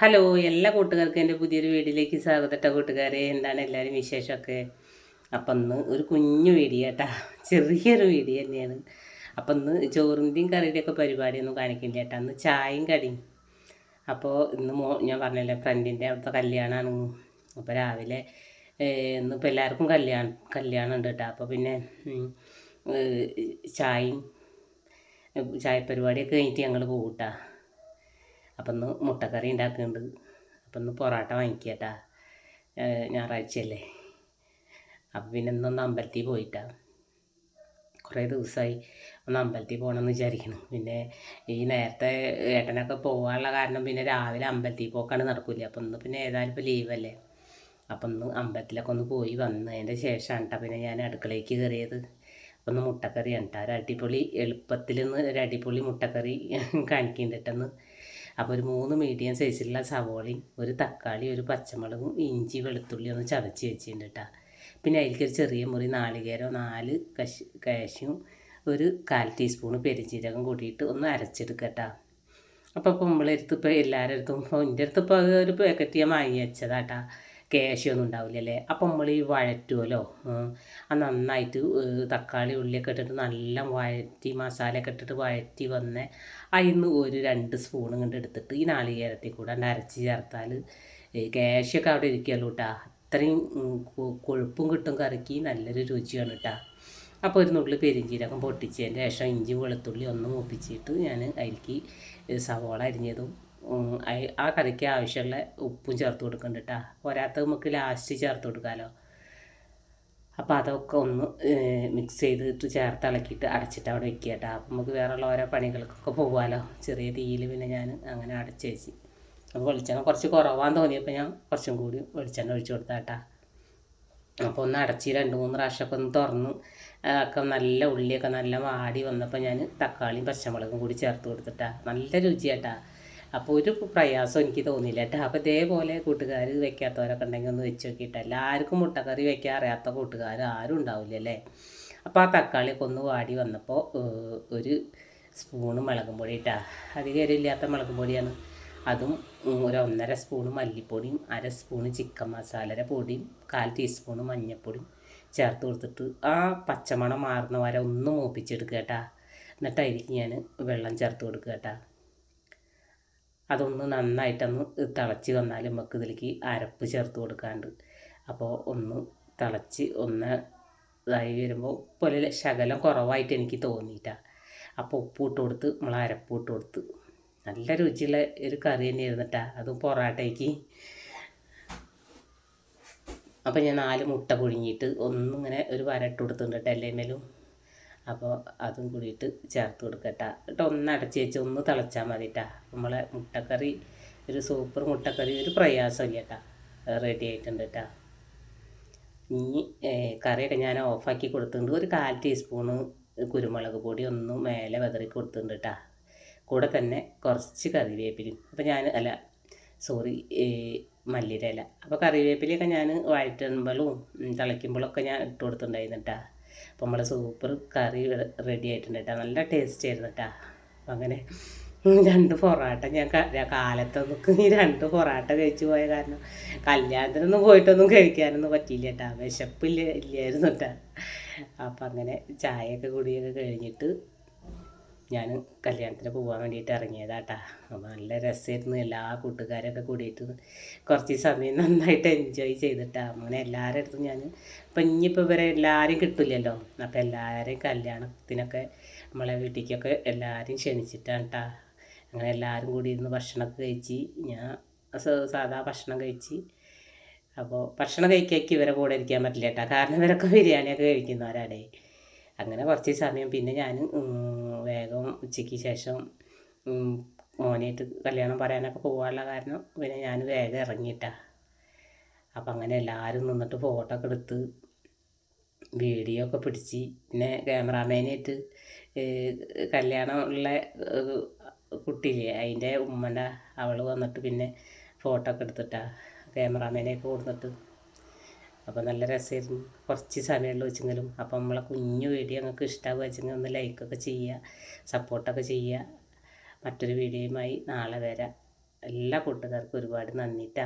Hello എല്ലാ കൂട്ടുകാർക്കും എന്റെ പുതിയൊരു വീഡിയോയിലേക്ക് സ്വാഗതട്ട കൂട്ടുകാരെ. എന്താണ് എല്ലാവരും വിശേഷമൊക്കെ? അപ്പം ഇന്ന് ഒരു കുഞ്ഞു വീഡിയോ കേട്ടാ. ചെറിയൊരു വീഡിയോ തന്നെയാണ്. അപ്പം ഇന്ന് ചോറിന്റെയും കറിയുടെയൊക്കെ പരിപാടിയൊന്നും കാണിക്കില്ല ചേട്ടാ അന്ന് ചായയും കടിയും. അപ്പോൾ ഇന്ന് മോ ഞാൻ പറഞ്ഞല്ലേ ഫ്രണ്ടിന്റെ അവിടുത്തെ കല്യാണമാണ് അപ്പോൾ രാവിലെ ഇന്ന് ഇന്നിപ്പോൾ എല്ലാവർക്കും കല്യാണം കല്യാണം ഉണ്ട് കേട്ടോ. അപ്പോൾ പിന്നെ ചായയും ചായ പരിപാടിയൊക്കെ കഴിഞ്ഞിട്ട് ഞങ്ങൾ പോകും കേട്ടോ അപ്പം ഇന്ന് മുട്ടക്കറി ഉണ്ടാക്കുന്നുണ്ട് അപ്പം ഇന്ന് പൊറോട്ട വാങ്ങിക്കട്ടാ. ഞായറാഴ്ചയല്ലേ. അപ്പം പിന്നെ ഇന്നൊന്ന് അമ്പലത്തിൽ പോയിട്ടാ. കുറേ ദിവസമായി ഒന്ന് അമ്പലത്തിൽ പോകണമെന്ന് വിചാരിക്കണം. പിന്നെ ഈ നേരത്തെ ഏട്ടനൊക്കെ പോകാനുള്ള കാരണം പിന്നെ രാവിലെ അമ്പലത്തിൽ പോക്കാണ് നടക്കില്ല. അപ്പം ഇന്ന് പിന്നെ ഏതായാലും ഇപ്പോൾ ലീവല്ലേ. അപ്പം ഒന്ന് അമ്പലത്തിലൊക്കെ ഒന്ന് പോയി വന്നതിന്റെ ശേഷമാണ് കേട്ടോ പിന്നെ ഞാൻ അടുക്കളയ്ക്ക് കയറിയത് അപ്പം ഒന്ന് മുട്ടക്കറി കേട്ടോ ഒരു അടിപൊളി എളുപ്പത്തിൽ നിന്ന് ഒരു അടിപൊളി മുട്ടക്കറി കാണിക്കുന്നുണ്ടെന്ന് അപ്പോൾ ഒരു മൂന്ന് മീഡിയം സൈസിലുള്ള സവോളയും ഒരു തക്കാളി ഒരു പച്ചമുളകും ഇഞ്ചി വെളുത്തുള്ളി ഒന്ന് ചതച്ച് വെച്ചിട്ടുണ്ട് കേട്ടോ. പിന്നെ അതിലേക്ക് ഒരു ചെറിയ മുറി നാളികേരം നാല് കശ് കാശും ഒരു കാൽ ടീസ്പൂണ് പെരിഞ്ചീരകം കൂട്ടിയിട്ട് ഒന്ന് അരച്ചെടുക്കട്ടോ അപ്പോൾ ഇപ്പോൾ നമ്മളെടുത്ത് ഇപ്പോൾ എല്ലാവരുടെ അടുത്തും ഇപ്പോൾ എന്റെ അടുത്ത് ഇപ്പോൾ ഒരു പാക്കറ്റ് ഞാൻ വാങ്ങി വെച്ചതാട്ടാ കേശൊന്നും ഉണ്ടാവില്ലല്ലേ അപ്പം നമ്മൾ ഈ വഴറ്റുമല്ലോ അത് നന്നായിട്ട് തക്കാളി ഉള്ളിയൊക്കെ ഇട്ടിട്ട് നല്ല വഴറ്റി മസാലയൊക്കെ ഇട്ടിട്ട് വഴറ്റി വന്ന് അതിന്ന് ഒരു രണ്ട് സ്പൂൺ കൊണ്ട് എടുത്തിട്ട് ഈ നാളികേരത്തിൽ കൂടെ അരച്ച് ചേർത്താൽ കേശൊക്കെ അവിടെ ഇരിക്കുമല്ലോ കേട്ടോ അത്രയും കൊഴുപ്പും കിട്ടും കറിക്ക് നല്ലൊരു രുചിയാണ് കേട്ടോ അപ്പോൾ ഒരു നുള്ളിൽ പെരിഞ്ചീരകം പൊട്ടിച്ചതിന്റെ ശേഷം ഇഞ്ചി വെളുത്തുള്ളി ഒന്ന് മൂപ്പിച്ചിട്ട് ഞാൻ അതിലേക്ക് സവോള അരിഞ്ഞതും ആ കറിക്ക് ആവശ്യമുള്ള ഉപ്പും ചേർത്ത് കൊടുക്കുന്നുണ്ട് കേട്ടോ പോരാത്ത നമുക്ക് ലാസ്റ്റ് ചേർത്ത് കൊടുക്കാമല്ലോ അപ്പോൾ അതൊക്കെ ഒന്ന് മിക്സ് ചെയ്തിട്ട് ചേർത്ത് ഇളക്കിയിട്ട് അടച്ചിട്ട് അവിടെ വെക്കുക കേട്ടോ അപ്പം നമുക്ക് വേറെയുള്ള ഓരോ പണികൾക്കൊക്കെ പോകാമല്ലോ ചെറിയ തീയിൽ പിന്നെ ഞാൻ അങ്ങനെ അടച്ച് വെച്ച്. അപ്പോൾ വെളിച്ചെണ്ണ കുറച്ച് കുറവാന്ന് തോന്നിയപ്പോൾ ഞാൻ കുറച്ചും കൂടി വെളിച്ചെണ്ണ ഒഴിച്ച് കൊടുത്താട്ടാ അപ്പോൾ ഒന്ന് അടച്ച് രണ്ട് മൂന്ന് പ്രാവശ്യമൊക്കെ ഒന്ന് തുറന്ന് ഒക്കെ നല്ല ഉള്ളിയൊക്കെ നല്ല വാടി വന്നപ്പോൾ ഞാൻ തക്കാളിയും പച്ചമുളകും കൂടി ചേർത്ത് കൊടുത്തിട്ടാ. നല്ല രുചിയാട്ടാ അപ്പോൾ ഒരു പ്രയാസം എനിക്ക് തോന്നിയില്ല. കേട്ടോ അപ്പോൾ ഇതേപോലെ കൂട്ടുകാർ വെക്കാത്തവരൊക്കെ ഉണ്ടെങ്കിൽ ഒന്ന് വെച്ച് നോക്കിയിട്ട് എല്ലാവർക്കും മുട്ടക്കറി വെക്കാൻ അറിയാത്ത കൂട്ടുകാർ ആരും ഉണ്ടാവില്ലല്ലേ അപ്പോൾ ആ തക്കാളി ഒന്ന് വാടി വന്നപ്പോൾ ഒരു സ്പൂണ് മുളകും പൊടി ഇട്ടാ അധികം ഇല്ലാത്ത മുളകും പൊടിയാണ്. അതും ഒരു ഒന്നര സ്പൂണ് മല്ലിപ്പൊടിയും അര സ്പൂണ് ചിക്കൻ മസാലര പൊടിയും കാൽ ടീസ്പൂണ് മഞ്ഞൾപ്പൊടിയും ചേർത്ത് കൊടുത്തിട്ട് ആ പച്ചമണം മാറുന്ന വരെ ഒന്ന് മൂപ്പിച്ചെടുക്കുക കേട്ടാ എന്നിട്ടായിരിക്കും ഞാൻ വെള്ളം ചേർത്ത് കൊടുക്കുക കേട്ടാ അതൊന്ന് നന്നായിട്ടൊന്ന് തിളച്ച് വന്നാൽ നമുക്ക് ഇതിലേക്ക് അരപ്പ് ചേർത്ത് കൊടുക്കാണ്ട്. അപ്പോൾ ഒന്ന് തിളച്ച് ഒന്ന് ഇതായി വരുമ്പോൾ പോലെ ശകലം കുറവായിട്ട് എനിക്ക് തോന്നിയിട്ടാണ് അപ്പോൾ ഉപ്പ് ഇട്ട് കൊടുത്ത് നമ്മൾ അരപ്പ് ഇട്ട് കൊടുത്ത്. നല്ല രുചിയുള്ള ഒരു കറി തന്നെ ഇരുന്നിട്ടാണ് അതും പൊറാട്ടയ്ക്ക്. അപ്പോൾ ഞാൻ നാല് മുട്ട പുഴുങ്ങിയിട്ട് ഒന്നിങ്ങനെ ഒരു വരട്ട് കൊടുത്തിട്ടുണ്ട് എല്ലേമേലും. അപ്പോൾ അതും കൂടിയിട്ട് ചേർത്ത് കൊടുക്കട്ടാ. എന്നിട്ട് ഒന്ന് അടച്ച് വെച്ച് ഒന്ന് തിളച്ചാൽ മതിട്ടാ. നമ്മളെ മുട്ടക്കറി ഒരു സൂപ്പർ മുട്ടക്കറി ഒരു പ്രയാസം കേട്ടാ റെഡി ആയിട്ടുണ്ട് കേട്ടാ ഇനി കറിയൊക്കെ ഞാൻ ഓഫാക്കി കൊടുത്തിട്ടുണ്ട്. ഒരു കാൽ ടീസ്പൂണ് കുരുമുളക് പൊടി ഒന്ന് മേലെ വെതറി കൊടുത്തിട്ടുണ്ട് കേട്ടാ കൂടെ തന്നെ കുറച്ച് കറിവേപ്പിലും അപ്പോൾ ഞാൻ അല്ല സോറി മല്ലിരല അപ്പോൾ കറിവേപ്പിലയൊക്കെ ഞാൻ വഴറ്റുമ്പോഴും തിളയ്ക്കുമ്പോഴൊക്കെ ഞാൻ ഇട്ട് കൊടുത്തിട്ടുണ്ടായിരുന്നു കേട്ടാ അപ്പോൾ നമ്മുടെ സൂപ്പർ കറി റെഡി ആയിട്ടുണ്ട് നല്ല ടേസ്റ്റ് ആയിരുന്നു കേട്ടോ അങ്ങനെ രണ്ട് പൊറാട്ട ഞാൻ കാലത്തൊന്നും ഈ രണ്ട് പൊറാട്ട കഴിച്ചു പോയ കാരണം കല്യാണത്തിനൊന്നും പോയിട്ടൊന്നും കഴിക്കാനൊന്നും പറ്റിയില്ല കേട്ടോ വിശപ്പില്ല ഇല്ലായിരുന്നു കേട്ടോ അപ്പം അങ്ങനെ ചായയൊക്കെ കുടിയൊക്കെ കഴിഞ്ഞിട്ട് ഞാൻ കല്യാണത്തിന് പോകാൻ വേണ്ടിയിട്ട് ഇറങ്ങിയതാട്ടാ. അപ്പോൾ നല്ല രസമായിരുന്നു എല്ലാ കൂട്ടുകാരൊക്കെ കൂടിയിട്ട് കുറച്ച് സമയം നന്നായിട്ട് എൻജോയ് ചെയ്തിട്ടാ. അങ്ങനെ എല്ലാവരുടെ അടുത്തും ഞാൻ ഇപ്പം ഇനിയിപ്പോൾ ഇവരെ എല്ലാവരും കിട്ടില്ലല്ലോ. അപ്പോൾ എല്ലാവരെയും കല്യാണത്തിനൊക്കെ നമ്മളെ വീട്ടിലേക്കൊക്കെ എല്ലാവരും ക്ഷണിച്ചിട്ടാണ് കേട്ടാ അങ്ങനെ എല്ലാവരും കൂടി ഇരുന്ന് ഭക്ഷണമൊക്കെ കഴിച്ച് ഞാൻ സാധാ ഭക്ഷണം കഴിച്ച് അപ്പോൾ ഭക്ഷണം കഴിക്കാക്കി ഇവരെ കൂടെ ഇരിക്കാൻ പറ്റില്ല കേട്ടോ കാരണം ഇവരൊക്കെ ബിരിയാണിയൊക്കെ കഴിക്കുന്നവരാടേ അങ്ങനെ കുറച്ച് സമയം പിന്നെ ഞാൻ വേഗം ഉച്ചയ്ക്ക് ശേഷം മോനായിട്ട് കല്യാണം പറയാനൊക്കെ പോകാനുള്ള കാരണം പിന്നെ ഞാൻ വേഗം ഇറങ്ങിയിട്ടാ. അപ്പം അങ്ങനെ എല്ലാവരും നിന്നിട്ട് ഫോട്ടോ ഒക്കെ എടുത്ത് വീഡിയോ ഒക്കെ പിടിച്ച് പിന്നെ ക്യാമറാമാനായിട്ട് കല്യാണമുള്ള കുട്ടിയില്ലേ അതിന്റെ ഉമ്മന്റെ അവൾ വന്നിട്ട് പിന്നെ ഫോട്ടോ ഒക്കെ എടുത്തിട്ടാ ക്യാമറാമാനെയൊക്കെ കൊടുത്തിട്ട് അപ്പോൾ നല്ല രസമായിരുന്നു. കുറച്ച് സമയമുള്ള വെച്ചെങ്കിലും അപ്പോൾ നമ്മളെ കുഞ്ഞു വീഡിയോ നിങ്ങൾക്ക് ഇഷ്ടമാകുക വെച്ചെങ്കിൽ ഒന്ന് ലൈക്കൊക്കെ ചെയ്യുക സപ്പോർട്ടൊക്കെ ചെയ്യുക. മറ്റൊരു വീഡിയോയുമായി നാളെ വരാം. എല്ലാ കൂട്ടുകാർക്കും ഒരുപാട് നന്ദിട്ടാ